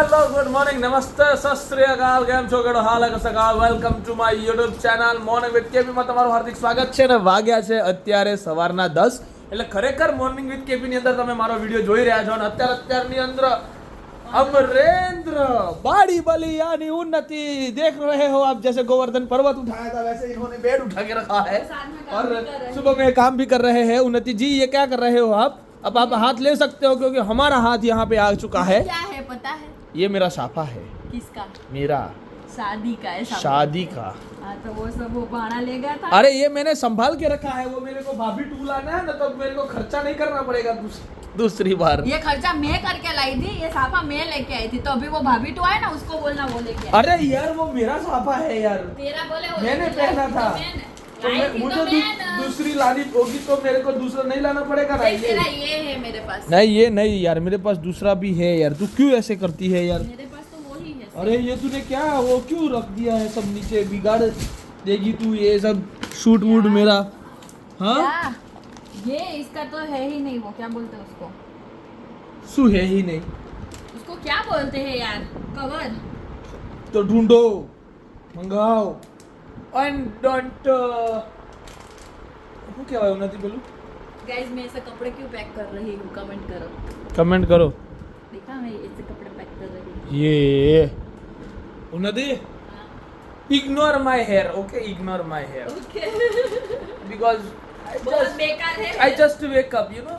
હાલો good morning નમસ્તે સસ્ત્રીયકાલ કેમ છો કેડો હાલ કે સકાળ welcome to my YouTube channel morning with KP માં તમારું હાર્દિક સ્વાગત છે ને વાગ્યા છે અત્યારે સવારના દસ એટલે ખરેખર મોર્નિંગ વિથ કેપી ની અંદર તમે મારો વિડીયો જોઈ રહ્યા છો અને અત્યારે અત્યારની અંદર अमरेंद्र बाड़ी बलियानी उन्नति देख रहे हो आप जैसे गोवर्धन पर्वत उठाया था वैसे इन्होंने बेड उठा के रखा है और सुबह में काम भी कर रहे हैं उन्नति जी ये क्या कर रहे हो आप अब आप हाथ ले सकते हो क्योंकि हमारा हाथ यहाँ पे आ चुका है क्या है पता है ये मेरा साफा है। किसका? मेरा। शादी का है शादी का। हाँ तो वो सब वो भाड़ा ले गया था। अरे ये मैंने संभाल के रखा है वो मेरे को भाभी टूल आना है ना तो मेरे को खर्चा नहीं करना पड़ेगा दूसरी बार। ये खर्चा मैं करके लाई थी ये साफा मैं लेके आई थी तो अभी वो भाभी टू आए ना उसको बोलना वो लेके अरे यार वो मेरा साफा है यार। तेरा बोले मैंने पहना था। तो मैं मुझे तो दूसरी लानी होगी तो मेरे को दूसरा नहीं लाना पड़ेगा ना ये। ये है मेरे पास। नहीं ये नहीं यार मेरे पास दूसरा भी है यार। तू क्यों ऐसे करती है यार? मेरे पास तो वो ही है। अरे ये तूने क्या वो क्यों रख दिया है सब नीचे? बिगाड़ देगी तू ये सब शूट वूट मेरा। हाँ? ये इसका तो है ही नहीं वो क्या बोलते उसको? सु है ही नहीं। उसको क्या बोलते हैं यार? कवर। तो ढूंढो मंगाओ। એન્ડ ડોન્ટ શું કહેવાય એવું નથી પેલું गाइस मैं ऐसे कपड़े क्यों पैक कर रही हूँ कमेंट करो કમેન્ટ કરો देखा मैं ऐसे कपड़े पैक कर रही हूँ ये Unnati ignore my hair okay ignore my hair okay because बहुत बेकार है I just wake up you know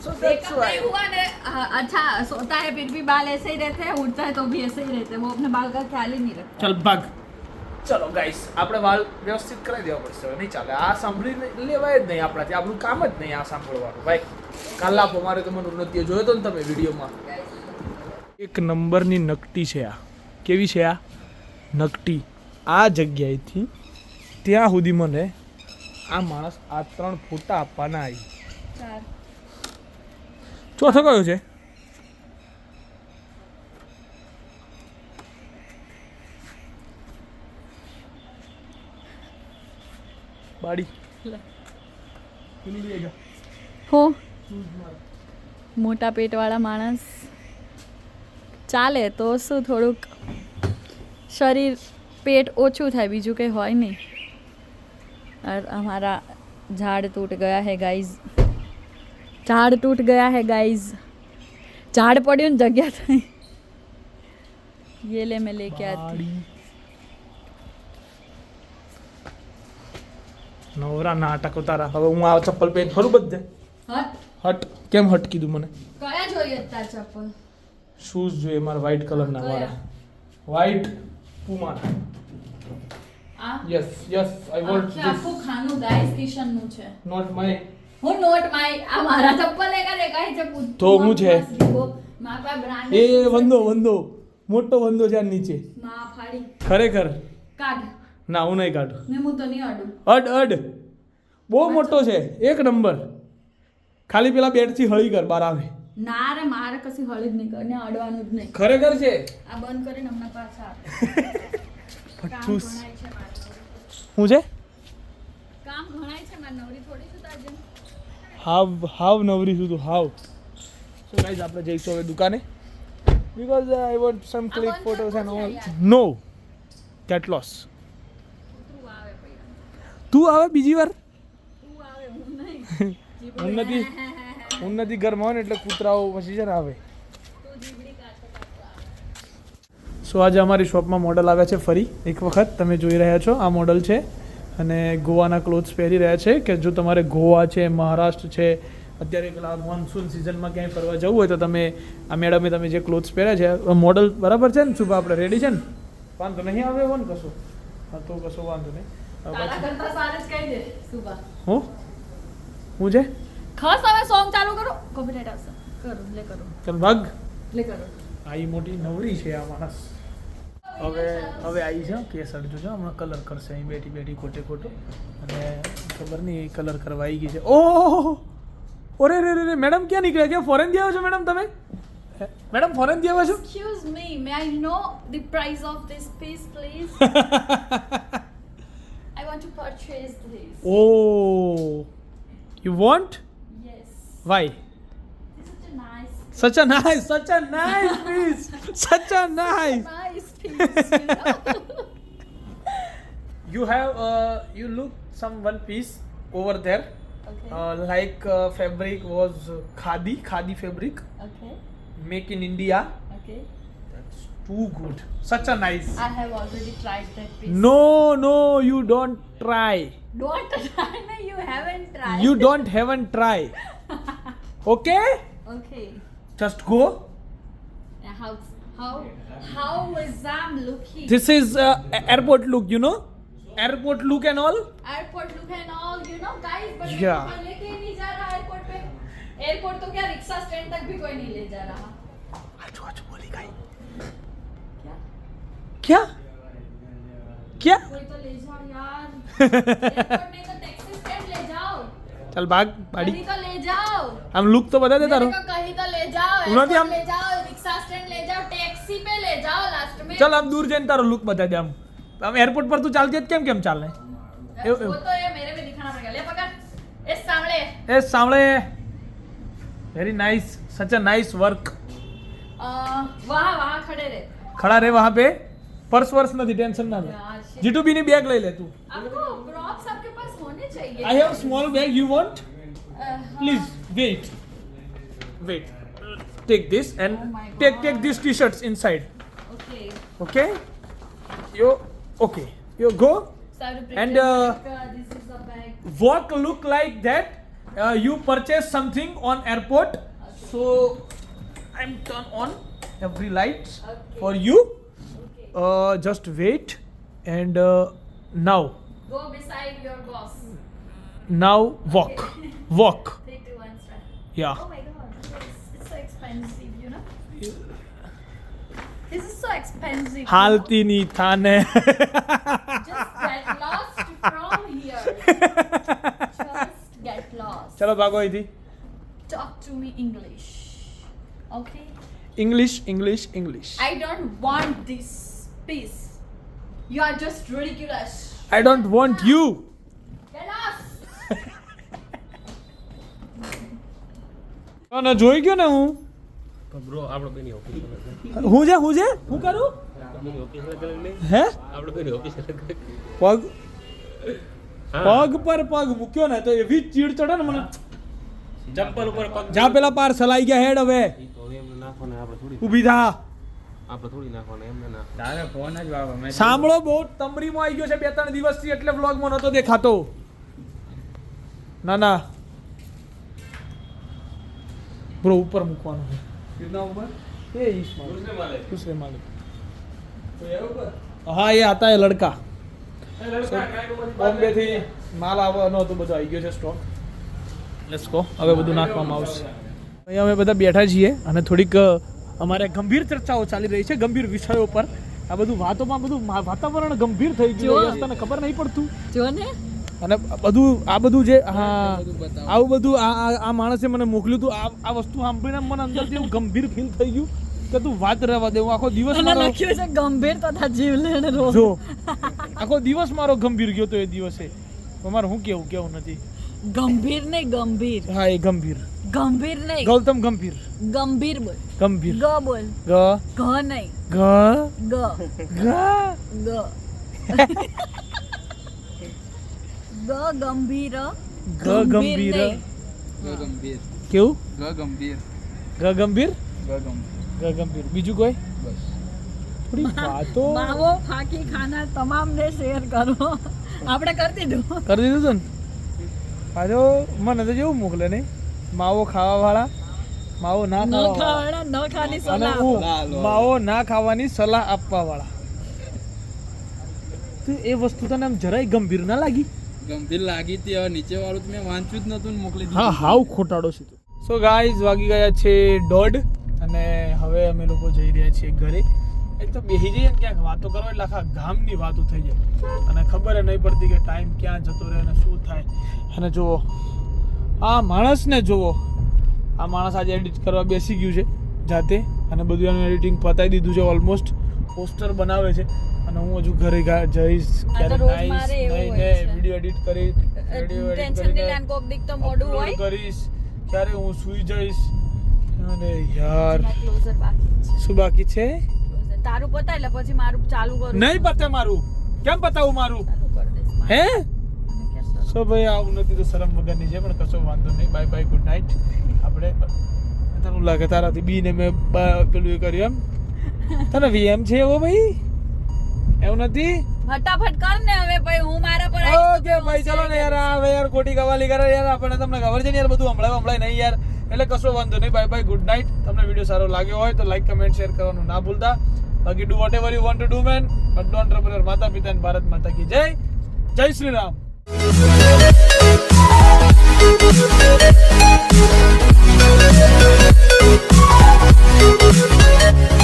so that's Makeup why नहीं हुआ ने हाँ, अच्छा सोता है फिर भी बाल ऐसे ही रहते हैं उठता है तो भी ऐसे ही रहते हैं वो अपने बाल का ख्याल ही नहीं रखता ચલ ભાગ ચલો ગાઈસ આપણે વાળ વ્યવસ્થિત કરાવી દેવા પડશે હવે નહીં ચાલે. આ સાંભળી લેવાય જ નહીં આપણાથી. આપણું કામ જ નહીં આ સાંભળવાનું. ભાઈ કાલ આપો મારે તો મને ઉન્નતિએ જોયો તો ને તમે વિડીયોમાં? એક નંબરની નકટી છે આ. કેવી છે આ? નકટી. આ જગ્યાએથી ત્યાં સુધી મને આ માણસ આ ત્રણ ફોટા આપવાના આવી ચોથો કયો છે? બાડી પેલું લઈ જા. हो મોટા પેટવાળા માણસ ચાલે તો શું થોડુંક શરીર પેટ ઓછું થાય બીજું કંઈ હોય નહીં और हमारा झाड़ टूट गया है गाइस झाड़ टूट गया है गाइस झाड़ પડ્યું ને જગ્યા થઈ ये ले मैं लेके आती નવરા નાટકો તારા. હવે હું આ ચપ્પલ પહેન ખરું બધે? હટ. કેમ હટ કીધું મને? કયા જોઈએ તાર ચપ્પલ? શૂઝ જોઈએ મારા વ્હાઈટ કલરના વાળા. મારા વ્હાઈટ પુમા આ? Yes yes I want this આખું ખાનું ગાઈસ કિશનનું છે. નોટ માય હું નોટ માય આ મારા ચપ્પલ એકા દેખાય છે પૂછ- તો હું છે? એ વંદો વંદો. મોટો વંદો છે નીચે. માં ફાડી. ખરેખર? કાઢ. ના હું નહીં કાઢું. ને હું તો નહીં અડું અડ અડ. બહુ મોટો છે એક નંબર. ખાલી પેલા બેટથી હળી કર બાર આવે. ના રે મારે કશી હળી જ નહીં કરીને અડવાનું જ નહીં. ખરેખર છે? આ બંધ કરીને હમણાં પાછા. કામ પઠ્ઠુસ છે શું છે? કામ ઘણાય છે મારી નવરી થોડી છું તાજે હાવ હાવ નવરી છું તું હાવ. સો ગાઈઝ આપણે જઈશું હવે દુકાને. Because I want some click photos and all. નો કેટલોસ લોસ તું આવે બીજી વાર? ઉન્નતિ નથી ઘરમાં હોય ને એટલે કૂતરાઓ પછી છે ને આવે. સો આજે અમારી શોપમાં મોડલ આવ્યા છે ફરી એક વખત. તમે જોઈ રહ્યા છો આ મોડલ છે. અને ગોવાના ક્લોથ્સ પહેરી રહ્યા છે કે જો તમારે ગોવા છે મહારાષ્ટ્ર છે અત્યારે પેલા મોન્સૂન સિઝનમાં ક્યાંય ફરવા જવું હોય તો તમે આ મેડમે તમે જે ક્લોથ્સ પહેર્યા છે મોડલ બરાબર છે ને શુભ? આપણે રેડી છે ને? વાંધો નહીં આવે એવો ને કશું. હા તો કશો વાંધો નહીં. જ હું? હું છે? ખસ હવે સોંગ ચાલુ કરો. કોપીરાઇટ આવશે. કરો લે કરો. ચાલ ભાગ. લે કરો. આઈ મોટી નવરી છે આ માણસ. હવે હવે આવી છે કેસ અડજો છો હમણાં કલર કરશે. અહીં બેઠી બેઠી ખોટે ખોટો. અને ખબર નહીં એ કલર કરવા આવી ગઈ છે. ઓહ ઓરે રે રે મેડમ ક્યાં નીકળ્યા? ક્યાં ફોરેનથી આવ્યો છો મેડમ તમે? મેડમ ફોરેનથી આવ્યા છો? Excuse me may I know the price of this space please? to purchase this. Oh, you want? Yes. Why? Such a nice. Such a nice, such a nice piece. Such a nice. nice piece. You, know? you have, uh, you look some one piece over there. Okay. Uh, like uh, fabric was khadi, khadi fabric. Okay. Make in India. Okay. That's too good. Such a nice. I have already tried that piece. No, no, you don't try Don't try. No, you haven't tried. you don't haven't try okay Okay. just go Now How how how is I'm looking? this is uh, a- airport look you know airport look and all airport look and all you know guys but Yeah. कोई लेके ही नहीं जा रहा airport पे airport तो क्या rickshaw stand तक भी कोई नहीं ले जा रहा आजू आजू बोली गई क्या क्या क्या चल भाग बाड़ी तो ले जाओ हम लुक तो बता देता रहो कहीं तो ले जाओ उन्होंने भी हम ले जाओ रिक्शा स्टैंड ले जाओ टैक्सी पे ले जाओ लास्ट में चल हम दूर जैन तारो लुक बता दे हम हम एयरपोर्ट पर तू चालती है केम केम चाल रहे वो तो ये मेरे में दिखाना पड़ेगा ले पकड़ ए सामने ए सामने very nice such a nice work वहां वहां खड़े रहे खड़ा रहे वहां पे पर्स वर्स नहीं टेंशन ना ले जीटू बी ने बैग ले ले तू आपको प्रॉप्स आपके पास होने चाहिए I have small bag you want please wait wait take this and take take this t-shirts inside okay okay yo okay yo go and uh, what look like that uh, you purchase something on airport okay. so i'm turn on every light okay. for you uh, just wait and uh, now. Go beside your boss. Now walk. Okay. walk. Three, two, one, start. yeah. Oh my god it's, it's so expensive you know? Yeah. this is so expensive halti ni thane just get lost from here. Just get lost. chalo bhago idi talk to me english. Okay? English english english. I don't want this. Piece. You are just ridiculous. I don't want you Get જોઈ ગયો ને હું. Bro આપણો બેની office હું છે હું છે? હું કરું? હે? આપણો બેની ઓફિસ પગ. પગ પર પગ મૂક્યો ને તો એવી ચીડ ચડે ને મને. ચંપલ ઉપર પગ જા પેલા પાર સલાઈ ગયા હેડ હવે. ઊભી થા. આપણે થોડી નાખવાને એમને ના તારે ફોન જ વાવો મેં સાંભળો બહુ તમરીમાં આવી ગયો છે બે ત્રણ દિવસથી એટલે વ્લોગમાં નતો દેખાતો. ના ના. બ્રો ઉપર મૂકવાનું છે. કિતના ઉપર? એ ઈશ માલિક. દૂસરે માલિક. હા એ આતા એ લડકા. બોમ્બે થી માલ આવવાનો હતો બધો આવી ગયો છે સ્ટોક લેટ્સ ગો હવે બધું નાખવામાં આવશે. અહીંયા અમે બધા બેઠા છીએ અને થોડીક અમારે ગંભીર ચર્ચાઓ ચાલી રહી છે ગંભીર વિષયો પર. આ બધું વાતોમાં બધું વાતાવરણ ગંભીર થઈ ગયું તને ખબર નહીં પડતું. જો ને. અને બધું આ બધું જે હા આવું બધું આ આ- માણસે મને મોકલ્યું હતું આ આ વસ્તુ સાંભળીને મને અંદરથી એવું ગંભીર ફીલ થઈ ગયું કે તું વાત રહેવા દેવું આખો દિવસ લખ્યું છે ગંભીર તથા જીવલેણ રોગ. જો આખો દિવસ મારો ગંભીર ગયો તો એ દિવસે. તમારે હું કેવું કેવું નથી? ગંભીર ને ગંભીર. હા એ ગંભીર. ગંભીર નહીં. ગૌતમ ગંભીર. ગંભીર બોલ. ગંભીર. ગ બોલ. ગ. ઘ નહીં. ગ ગ. ગ ગ. ગ ગંભીર. ગ ગંભીર. ગ ગંભીર. કેવું? ગ ગંભીર. ગ ગંભીર? ગ ગંભીર. ગ ગંભીર. બીજું કોઈ? બસ. થોડી વાતો. માવો ફાકી ખાના તમામને શેર કરો. આપણે કરી દીધું. કરી દીધું તું પાછો મને તો જેવું મોકલે નહીં. માવો ખાવા વાળા માવો ના ન ખાવા વાળા ખાવાના ન ખાની સલાહ. હું સલાહ લો. માવો ના ખાવાની સલાહ આપવા વાળા તો એ વસ્તુ તને આમ જરાય ગંભીર ના લાગી? ગંભીર લાગી હતી હવે નીચે વાળું તો મેં વાંચ્યું જ નતું ને મોકલી હા હાવ ખોટાડો છે સો ગાઈઝ વાગી ગયા છે દોઢ અને હવે અમે લોકો જઈ રહ્યા છીએ ઘરે. એક તો બેસી જઈએ ને ક્યાંક. વાતો કરો એટલે આખા ગામની વાતો થઈ જાય. અને ખબર નહીં પડતી કે ટાઈમ ક્યાં જતો રહે અને શું થાય. અને જુઓ આ માણસને જુઓ. આ માણસ આજે એડિટ કરવા બેસી ગયું છે જાતે અને બધું એનું એડિટિંગ પતાવી દીધું છે ઓલમોસ્ટ પોસ્ટર બનાવે છે. અને હું હજુ ઘરે જઈશ ક્યારે નાઈશ નહીં વીડિયો એડિટ કરી વીડિયો એડિટ કરીને કોક દીક તો મોડું હોય. કરીશ. ક્યારે હું સૂઈ જઈશ. અરે યાર શું બાકી છે. તારું પતાય એટલે પછી મારું ચાલુ કરું. નહીં પતે મારું. કેમ પતાવું મારું. હે? સો ભાઈ આવું નથી તો શરમ વગરની છે પણ કશો વાંધો નહીં. બાય બાય ગુડ નાઇટ આપણે તને લાગે તારાથી બી ને મેં પેલું કર્યું એમ? તને વીએમ છે એવો ભાઈ? એવું નથી? ફટાફટ કર ને હવે ભાઈ હું મારા પર ઓકે ભાઈ ચલો ને યાર હવે યાર ખોટી કવાલી કરે યાર આપણે તમને ખબર છે ને યાર બધું હમણાં હમણાં નહીં યાર. એટલે કશો વાંધો નહીં. બાય બાય ગુડ નાઇટ તમને વીડિયો સારો લાગ્યો હોય તો લાઈક કમેન્ટ શેર કરવાનું ના ભૂલતા. બાકી do whatever you want to do man but don't rubber માતા પિતા ભારત માતા કી જય. જય શ્રી રામ. Thank